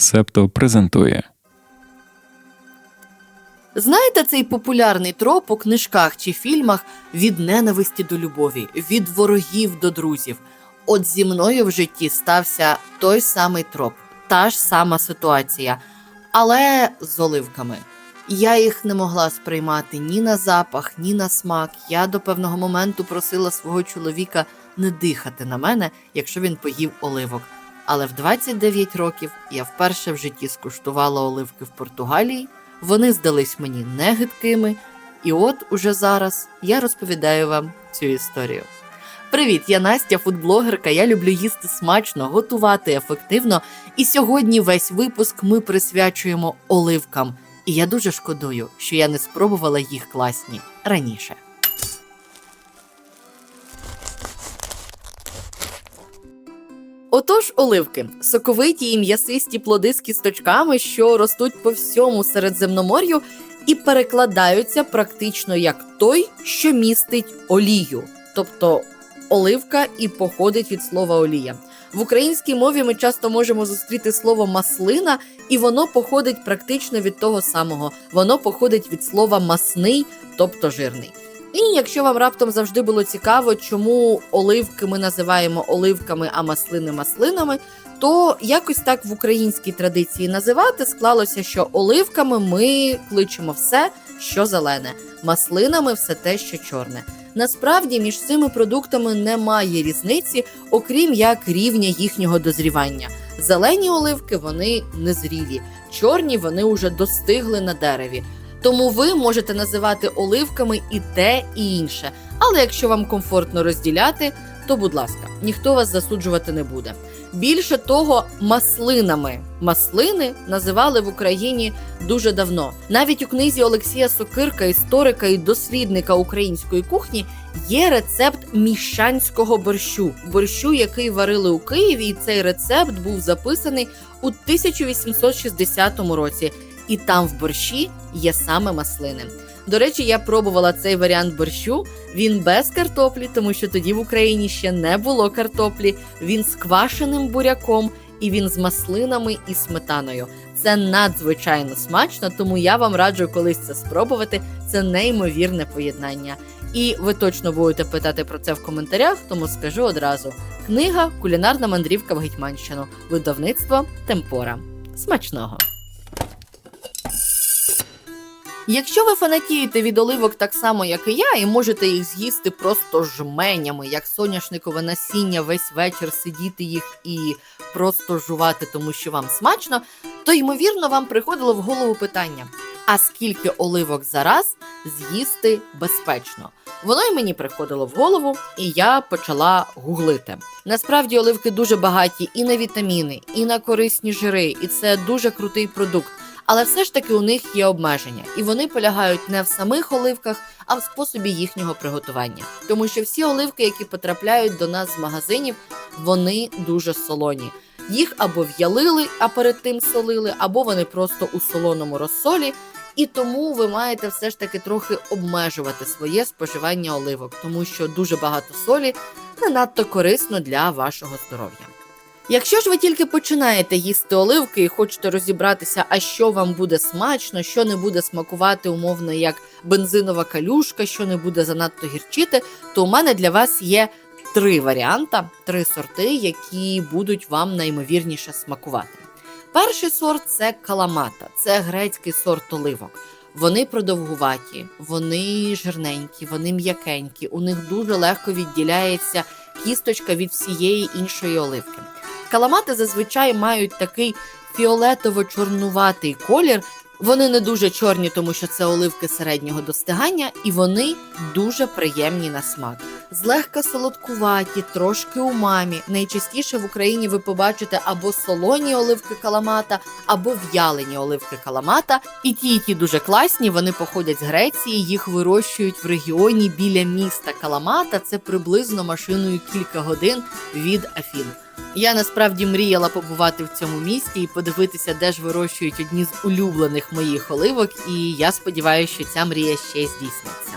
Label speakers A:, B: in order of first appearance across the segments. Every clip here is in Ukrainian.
A: Септо презентує
B: Знаєте цей популярний троп у книжках чи фільмах від ненависті до любові, від ворогів до друзів. От зі мною в житті стався той самий троп, та ж сама ситуація, але з оливками. Я їх не могла сприймати ні на запах, ні на смак. Я до певного моменту просила свого чоловіка не дихати на мене, якщо він поїв оливок. Але в 29 років я вперше в житті скуштувала оливки в Португалії. Вони здались мені негидкими, і от уже зараз я розповідаю вам цю історію. Привіт, я Настя, фудблогерка. Я люблю їсти смачно, готувати ефективно. І сьогодні весь випуск ми присвячуємо оливкам. І я дуже шкодую, що я не спробувала їх класні раніше. Отож, оливки соковиті і м'ясисті плоди з кісточками, що ростуть по всьому Середземномор'ю і перекладаються практично як той, що містить олію, тобто оливка і походить від слова олія. В українській мові ми часто можемо зустріти слово маслина, і воно походить практично від того самого. Воно походить від слова масний, тобто жирний. І якщо вам раптом завжди було цікаво, чому оливки ми називаємо оливками, а маслини маслинами, то якось так в українській традиції називати склалося, що оливками ми кличемо все, що зелене, маслинами все те, що чорне. Насправді між цими продуктами немає різниці, окрім як рівня їхнього дозрівання. Зелені оливки вони незрілі, чорні вони вже достигли на дереві. Тому ви можете називати оливками і те, і інше. Але якщо вам комфортно розділяти, то будь ласка, ніхто вас засуджувати не буде. Більше того, маслинами маслини називали в Україні дуже давно. Навіть у книзі Олексія Сокирка, історика і дослідника української кухні, є рецепт міщанського борщу, борщу, який варили у Києві, і цей рецепт був записаний у 1860 році. І там в борщі є саме маслини. До речі, я пробувала цей варіант борщу. Він без картоплі, тому що тоді в Україні ще не було картоплі. Він з квашеним буряком і він з маслинами і сметаною. Це надзвичайно смачно, тому я вам раджу колись це спробувати. Це неймовірне поєднання. І ви точно будете питати про це в коментарях, тому скажу одразу: книга Кулінарна мандрівка в Гетьманщину, видавництво Темпора. Смачного! Якщо ви фанатієте від оливок так само, як і я, і можете їх з'їсти просто жменями, як соняшникове насіння, весь вечір сидіти їх і просто жувати, тому що вам смачно, то ймовірно вам приходило в голову питання: а скільки оливок за раз з'їсти безпечно? Воно й мені приходило в голову, і я почала гуглити. Насправді оливки дуже багаті і на вітаміни, і на корисні жири, і це дуже крутий продукт. Але все ж таки у них є обмеження, і вони полягають не в самих оливках, а в способі їхнього приготування. Тому що всі оливки, які потрапляють до нас з магазинів, вони дуже солоні. Їх або в'ялили, а перед тим солили, або вони просто у солоному розсолі. І тому ви маєте все ж таки трохи обмежувати своє споживання оливок, тому що дуже багато солі не надто корисно для вашого здоров'я. Якщо ж ви тільки починаєте їсти оливки і хочете розібратися, а що вам буде смачно, що не буде смакувати умовно як бензинова калюшка, що не буде занадто гірчити, то у мене для вас є три варіанти, три сорти, які будуть вам наймовірніше смакувати. Перший сорт це каламата, це грецький сорт оливок. Вони продовгуваті, вони жирненькі, вони м'якенькі, у них дуже легко відділяється кісточка від всієї іншої оливки. Каламати зазвичай мають такий фіолетово-чорнуватий колір. Вони не дуже чорні, тому що це оливки середнього достигання, і вони дуже приємні на смак. Злегка солодкуваті, трошки умамі. Найчастіше в Україні ви побачите або солоні оливки каламата, або в'ялені оливки каламата. І ті, і ті дуже класні. Вони походять з Греції, їх вирощують в регіоні біля міста Каламата. Це приблизно машиною кілька годин від Афін. Я насправді мріяла побувати в цьому місті і подивитися, де ж вирощують одні з улюблених моїх оливок, і я сподіваюся, що ця мрія ще здійсниться.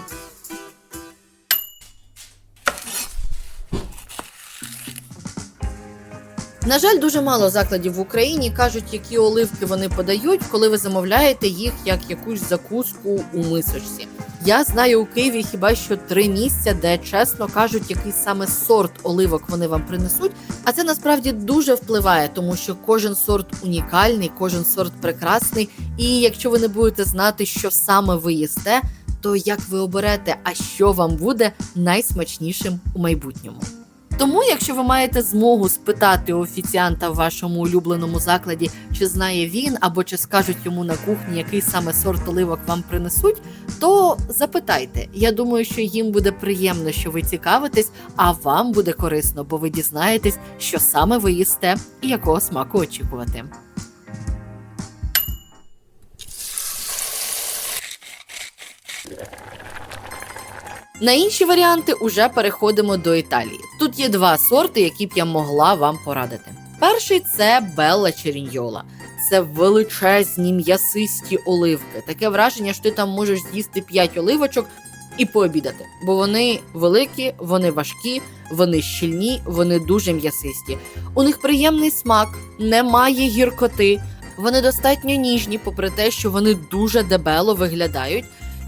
B: На жаль, дуже мало закладів в Україні кажуть, які оливки вони подають, коли ви замовляєте їх як якусь закуску у мисочці. Я знаю у Києві хіба що три місця, де чесно кажуть, який саме сорт оливок вони вам принесуть. А це насправді дуже впливає, тому що кожен сорт унікальний, кожен сорт прекрасний. І якщо ви не будете знати, що саме ви їсте, то як ви оберете, а що вам буде найсмачнішим у майбутньому. Тому, якщо ви маєте змогу спитати офіціанта в вашому улюбленому закладі, чи знає він або чи скажуть йому на кухні, який саме сорт оливок вам принесуть, то запитайте. Я думаю, що їм буде приємно, що ви цікавитесь, а вам буде корисно, бо ви дізнаєтесь, що саме ви їсте і якого смаку очікувати. На інші варіанти уже переходимо до Італії. Тут є два сорти, які б я могла вам порадити. Перший це Белла Черіньола. Це величезні м'ясисті оливки. Таке враження, що ти там можеш з'їсти 5 оливочок і пообідати. Бо вони великі, вони важкі, вони щільні, вони дуже м'ясисті. У них приємний смак, немає гіркоти. Вони достатньо ніжні, попри те, що вони дуже дебело виглядають,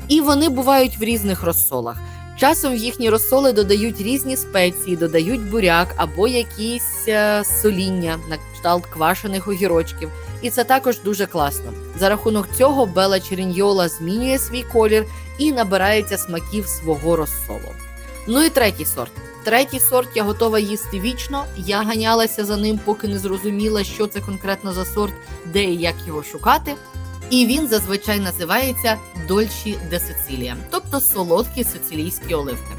B: і вони бувають в різних розсолах. Часом в їхні розсоли додають різні спеції, додають буряк або якісь е, соління на кшталт квашених огірочків. І це також дуже класно. За рахунок цього Бела Черіньола змінює свій колір і набирається смаків свого розсолу. Ну і третій сорт. Третій сорт я готова їсти вічно. Я ганялася за ним, поки не зрозуміла, що це конкретно за сорт, де і як його шукати. І він зазвичай називається Дольчі де Сицилія, тобто солодкі сицилійські оливки.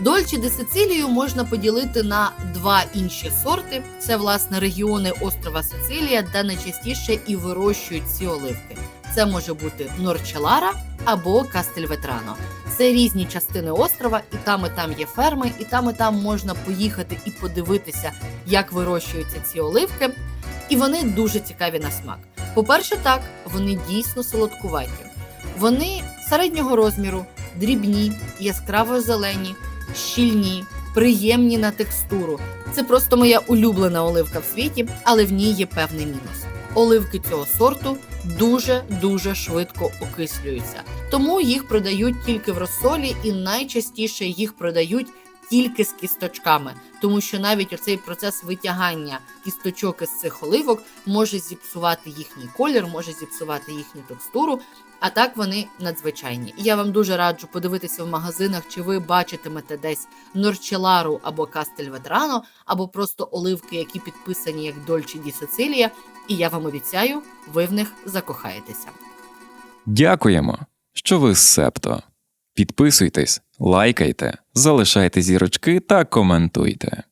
B: Дольчі де Сицилію можна поділити на два інші сорти: це власне регіони острова Сицилія, де найчастіше і вирощують ці оливки. Це може бути Норчелара або Кастельветрано. Це різні частини острова, і там і там є ферми, і там і там можна поїхати і подивитися, як вирощуються ці оливки. І вони дуже цікаві на смак. По-перше, так, вони дійсно солодкуваті. Вони середнього розміру, дрібні, яскраво зелені, щільні, приємні на текстуру. Це просто моя улюблена оливка в світі, але в ній є певний мінус. Оливки цього сорту дуже дуже швидко окислюються, тому їх продають тільки в розсолі, і найчастіше їх продають тільки з кісточками, тому що навіть оцей процес витягання кісточок із цих оливок може зіпсувати їхній колір, може зіпсувати їхню текстуру. А так вони надзвичайні. Я вам дуже раджу подивитися в магазинах, чи ви бачитимете десь Норчелару або кастель Кастельветрано, або просто оливки, які підписані як Дольче Ді Сицилія. І я вам обіцяю, ви в них закохаєтеся.
A: Дякуємо, що ви Септо. Підписуйтесь, лайкайте, залишайте зірочки та коментуйте.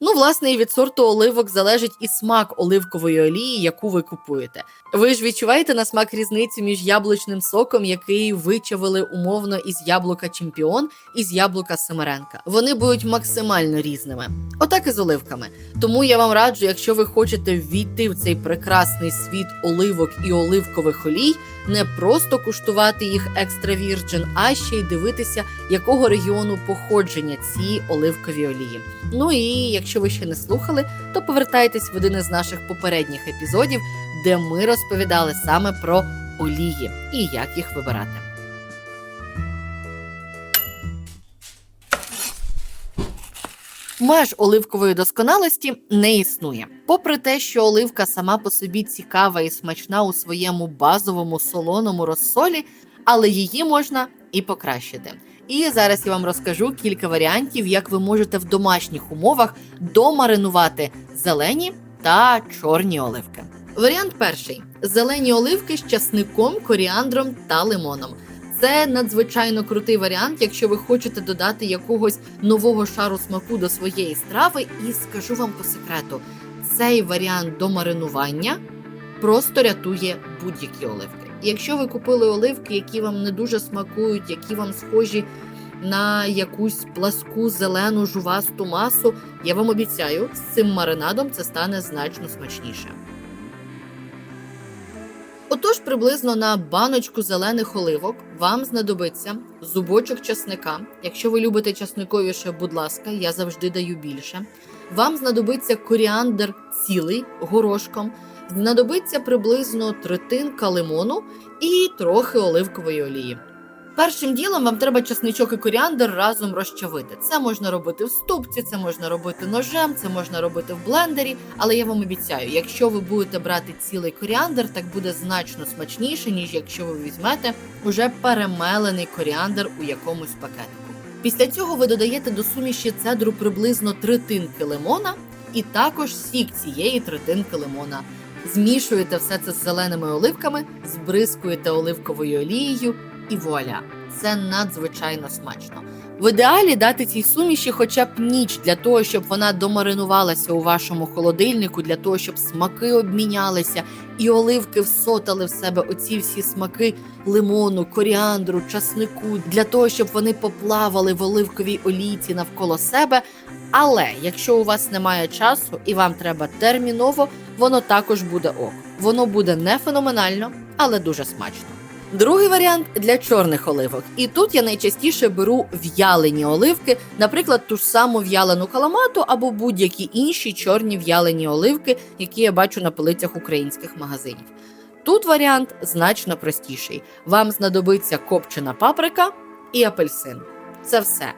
B: Ну, власне, і від сорту оливок залежить і смак оливкової олії, яку ви купуєте. Ви ж відчуваєте на смак різницю між яблучним соком, який вичавили умовно із яблука Чемпіон і з яблука Семеренка. Вони будуть максимально різними. Отак і з оливками. Тому я вам раджу, якщо ви хочете ввійти в цей прекрасний світ оливок і оливкових олій, не просто куштувати їх екстра вірджин, а ще й дивитися, якого регіону походження ці оливкові олії. Ну і якщо ви ще не слухали, то повертайтесь в один із наших попередніх епізодів, де ми розповідали саме про олії і як їх вибирати. Меж оливкової досконалості не існує. Попри те, що оливка сама по собі цікава і смачна у своєму базовому солоному розсолі, але її можна і покращити. І зараз я вам розкажу кілька варіантів, як ви можете в домашніх умовах домаринувати зелені та чорні оливки. Варіант перший: зелені оливки з часником, коріандром та лимоном. Це надзвичайно крутий варіант, якщо ви хочете додати якогось нового шару смаку до своєї страви. І скажу вам по секрету, цей варіант до маринування просто рятує будь-які оливки. Якщо ви купили оливки, які вам не дуже смакують, які вам схожі на якусь пласку зелену жувасту масу, я вам обіцяю, з цим маринадом це стане значно смачніше. Отож, приблизно на баночку зелених оливок вам знадобиться зубочок часника. Якщо ви любите часниковіше, будь ласка, я завжди даю більше. Вам знадобиться коріандр цілий горошком, знадобиться приблизно третинка лимону і трохи оливкової олії. Першим ділом вам треба часничок і коріандр разом розчавити. Це можна робити в ступці, це можна робити ножем, це можна робити в блендері. Але я вам обіцяю, якщо ви будете брати цілий коріандр, так буде значно смачніше, ніж якщо ви візьмете уже перемелений коріандр у якомусь пакетику. Після цього ви додаєте до суміші цедру приблизно третинки лимона і також сік цієї третинки лимона. Змішуєте все це з зеленими оливками, збризкуєте оливковою олією і вуаля! Це надзвичайно смачно. В ідеалі дати цій суміші хоча б ніч для того, щоб вона домаринувалася у вашому холодильнику, для того, щоб смаки обмінялися, і оливки всотали в себе оці всі смаки лимону, коріандру, часнику, для того, щоб вони поплавали в оливковій олійці навколо себе. Але якщо у вас немає часу і вам треба терміново, воно також буде ок. Воно буде не феноменально, але дуже смачно. Другий варіант для чорних оливок. І тут я найчастіше беру в'ялені оливки, наприклад, ту ж саму в'ялену каламату або будь-які інші чорні в'ялені оливки, які я бачу на полицях українських магазинів. Тут варіант значно простіший. Вам знадобиться копчена паприка і апельсин. Це все.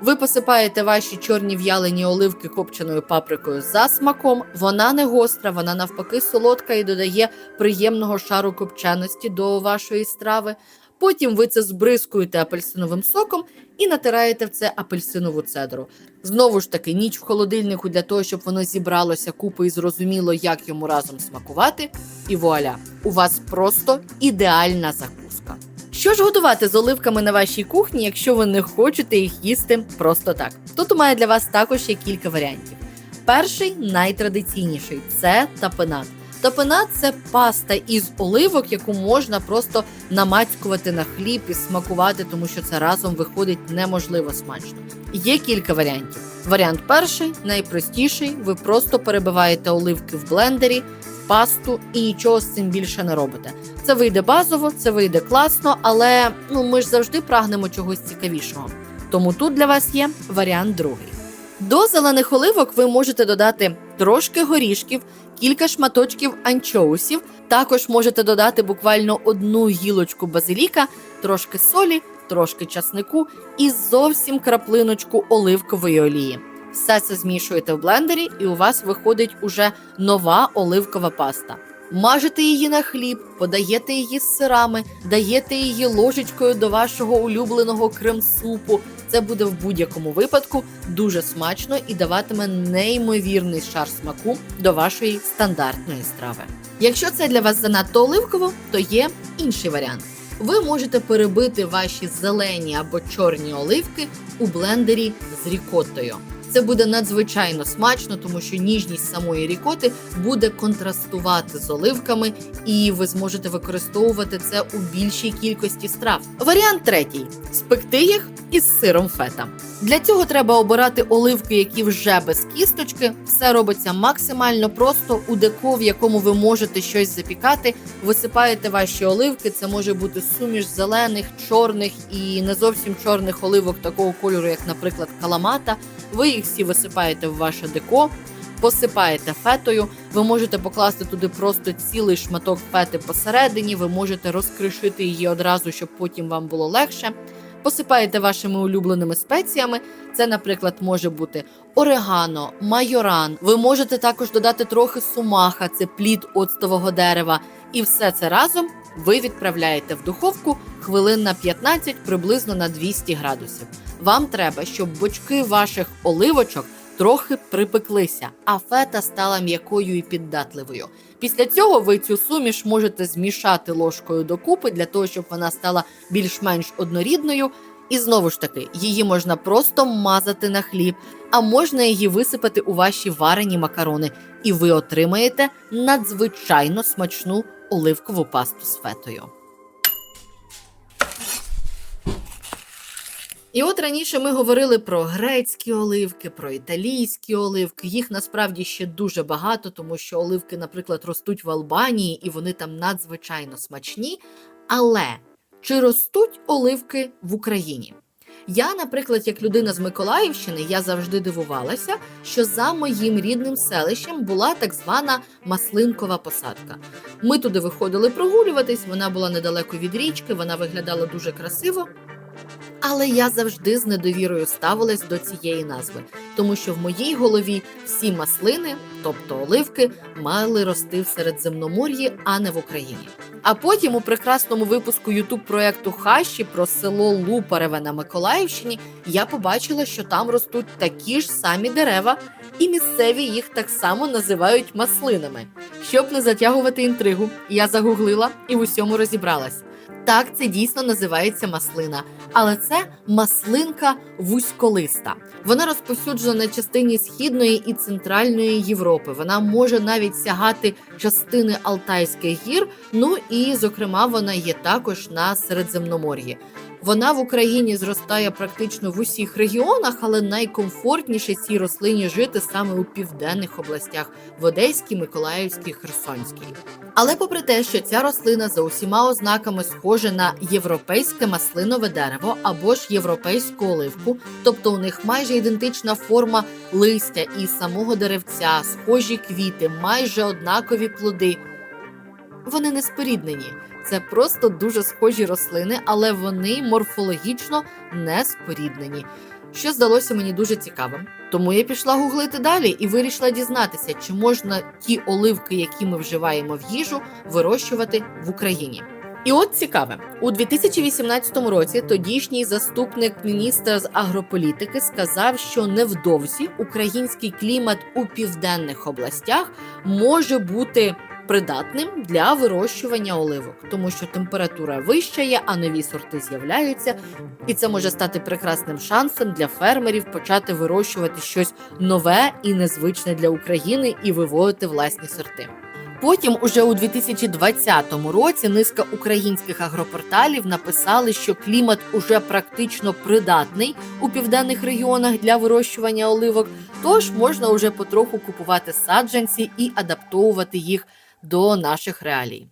B: Ви посипаєте ваші чорні в'ялені оливки копченою паприкою за смаком. Вона не гостра, вона навпаки солодка і додає приємного шару копченості до вашої страви. Потім ви це збризкуєте апельсиновим соком і натираєте в це апельсинову цедру. Знову ж таки, ніч в холодильнику для того, щоб воно зібралося купи і зрозуміло, як йому разом смакувати. І вуаля, у вас просто ідеальна закуска. Що ж готувати з оливками на вашій кухні, якщо ви не хочете їх їсти просто так? Тут у мене для вас також є кілька варіантів. Перший найтрадиційніший це тапинат. Тапинат це паста із оливок, яку можна просто намацькувати на хліб і смакувати, тому що це разом виходить неможливо смачно. Є кілька варіантів. Варіант перший, найпростіший. Ви просто перебиваєте оливки в блендері, пасту і нічого з цим більше не робите. Це вийде базово, це вийде класно, але ну ми ж завжди прагнемо чогось цікавішого. Тому тут для вас є варіант другий. До зелених оливок ви можете додати трошки горішків, кілька шматочків анчоусів. Також можете додати буквально одну гілочку базиліка, трошки солі, трошки часнику і зовсім краплиночку оливкової олії. Все це змішуєте в блендері, і у вас виходить уже нова оливкова паста. Мажете її на хліб, подаєте її з сирами, даєте її ложечкою до вашого улюбленого крем-супу. Це буде в будь-якому випадку дуже смачно і даватиме неймовірний шар смаку до вашої стандартної страви. Якщо це для вас занадто оливково, то є інший варіант. Ви можете перебити ваші зелені або чорні оливки у блендері з рікоттою. Це буде надзвичайно смачно, тому що ніжність самої рікоти буде контрастувати з оливками, і ви зможете використовувати це у більшій кількості страв. Варіант третій: спекти їх із сиром фета. Для цього треба обирати оливки, які вже без кісточки. Все робиться максимально просто у деко, в якому ви можете щось запікати. Висипаєте ваші оливки. Це може бути суміш зелених, чорних і не зовсім чорних оливок такого кольору, як, наприклад, каламата. Ви їх всі висипаєте в ваше деко, посипаєте фетою. Ви можете покласти туди просто цілий шматок фети посередині. Ви можете розкришити її одразу, щоб потім вам було легше. Посипаєте вашими улюбленими спеціями. Це, наприклад, може бути орегано, майоран. Ви можете також додати трохи сумаха, це плід оцтового дерева. І все це разом ви відправляєте в духовку хвилин на 15, приблизно на 200 градусів. Вам треба, щоб бочки ваших оливочок трохи припеклися, а фета стала м'якою і піддатливою. Після цього ви цю суміш можете змішати ложкою докупи для того, щоб вона стала більш-менш однорідною. І знову ж таки, її можна просто мазати на хліб, а можна її висипати у ваші варені макарони, і ви отримаєте надзвичайно смачну оливкову пасту з фетою. І от раніше ми говорили про грецькі оливки, про італійські оливки. Їх насправді ще дуже багато, тому що оливки, наприклад, ростуть в Албанії і вони там надзвичайно смачні. Але чи ростуть оливки в Україні? Я, наприклад, як людина з Миколаївщини, я завжди дивувалася, що за моїм рідним селищем була так звана маслинкова посадка. Ми туди виходили прогулюватись, вона була недалеко від річки, вона виглядала дуже красиво. Але я завжди з недовірою ставилась до цієї назви, тому що в моїй голові всі маслини, тобто оливки, мали рости в Середземномор'ї, а не в Україні. А потім у прекрасному випуску ютуб проекту Хащі про село Лупареве на Миколаївщині я побачила, що там ростуть такі ж самі дерева, і місцеві їх так само називають маслинами. Щоб не затягувати інтригу, я загуглила і в усьому розібралась. Так, це дійсно називається маслина, але це маслинка вузьколиста. Вона розповсюджена на частині східної і центральної Європи. Вона може навіть сягати частини Алтайських гір. Ну і, зокрема, вона є також на Середземномор'ї. Вона в Україні зростає практично в усіх регіонах, але найкомфортніше цій рослині жити саме у південних областях в Одеській, Миколаївській, Херсонській. Але попри те, що ця рослина за усіма ознаками схожа на європейське маслинове дерево або ж європейську оливку, тобто у них майже ідентична форма листя і самого деревця, схожі квіти, майже однакові плоди. Вони не споріднені. Це просто дуже схожі рослини, але вони морфологічно не споріднені. Що здалося мені дуже цікавим. Тому я пішла гуглити далі і вирішила дізнатися, чи можна ті оливки, які ми вживаємо в їжу, вирощувати в Україні. І от цікаве, у 2018 році тодішній заступник міністра з агрополітики сказав, що невдовзі український клімат у південних областях може бути придатним для вирощування оливок, тому що температура вища є, а нові сорти з'являються, і це може стати прекрасним шансом для фермерів почати вирощувати щось нове і незвичне для України і виводити власні сорти. Потім, уже у 2020 році, низка українських агропорталів написали, що клімат уже практично придатний у південних регіонах для вирощування оливок, тож можна уже потроху купувати саджанці і адаптовувати їх до наших реалій.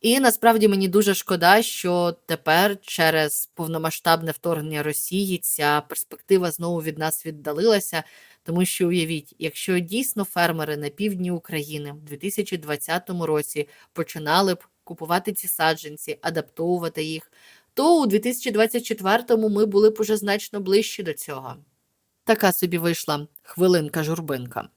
B: І насправді мені дуже шкода, що тепер через повномасштабне вторгнення Росії ця перспектива знову від нас віддалилася. Тому що уявіть, якщо дійсно фермери на півдні України в 2020 році починали б купувати ці саджанці, адаптовувати їх, то у 2024 ми були б уже значно ближче до цього. Така собі вийшла хвилинка журбинка.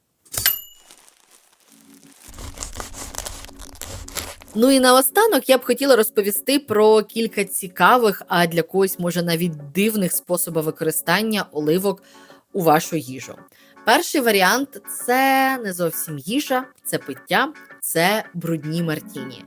B: Ну і наостанок я б хотіла розповісти про кілька цікавих, а для когось може навіть дивних способів використання оливок у вашу їжу. Перший варіант це не зовсім їжа, це пиття, це брудні мартіні.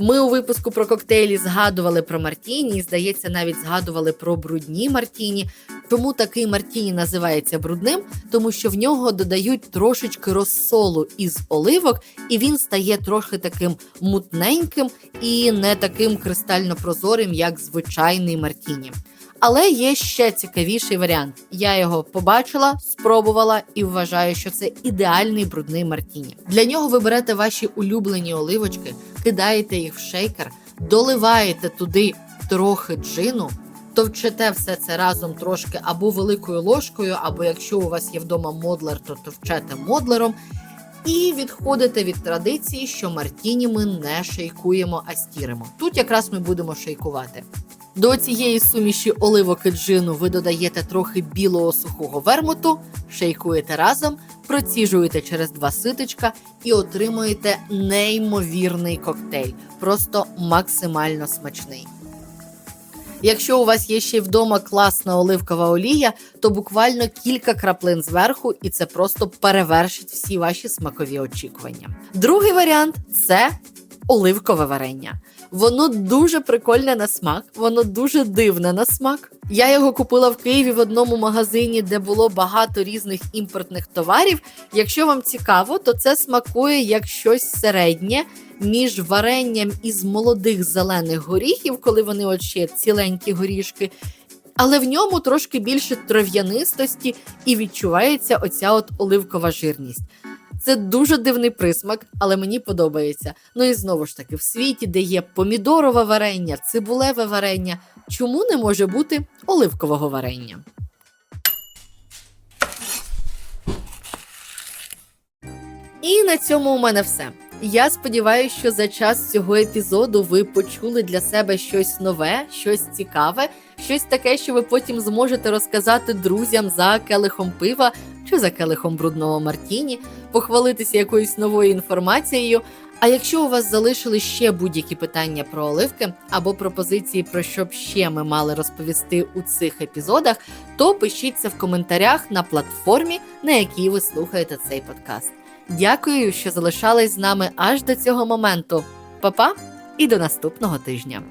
B: Ми у випуску про коктейлі згадували про мартіні, здається, навіть згадували про брудні мартіні. Чому такий мартіні називається брудним? Тому що в нього додають трошечки розсолу із оливок, і він стає трохи таким мутненьким і не таким кристально прозорим, як звичайний мартіні. Але є ще цікавіший варіант. Я його побачила, спробувала і вважаю, що це ідеальний брудний мартіні. Для нього ви берете ваші улюблені оливочки, кидаєте їх в шейкер, доливаєте туди трохи джину, товчете все це разом трошки або великою ложкою, або якщо у вас є вдома модлер, то товчете модлером. І відходите від традиції, що мартіні ми не шейкуємо, а стіримо. Тут якраз ми будемо шейкувати. До цієї суміші оливок і джину ви додаєте трохи білого сухого вермуту, шейкуєте разом, проціжуєте через два ситочка і отримуєте неймовірний коктейль, просто максимально смачний. Якщо у вас є ще вдома класна оливкова олія, то буквально кілька краплин зверху, і це просто перевершить всі ваші смакові очікування. Другий варіант це оливкове варення. Воно дуже прикольне на смак, воно дуже дивне на смак. Я його купила в Києві в одному магазині, де було багато різних імпортних товарів. Якщо вам цікаво, то це смакує як щось середнє між варенням із молодих зелених горіхів, коли вони от ще ціленькі горішки. але в ньому трошки більше трав'янистості і відчувається оця от оливкова жирність. Це дуже дивний присмак, але мені подобається. Ну і знову ж таки, в світі, де є помідорове варення, цибулеве варення, чому не може бути оливкового варення? І на цьому у мене все. Я сподіваюся, що за час цього епізоду ви почули для себе щось нове, щось цікаве, щось таке, що ви потім зможете розказати друзям за келихом пива чи за келихом брудного Мартіні, похвалитися якоюсь новою інформацією. А якщо у вас залишили ще будь-які питання про оливки або пропозиції, про що б ще ми мали розповісти у цих епізодах, то пишіться в коментарях на платформі, на якій ви слухаєте цей подкаст. Дякую, що залишались з нами аж до цього моменту. Па-па і до наступного тижня.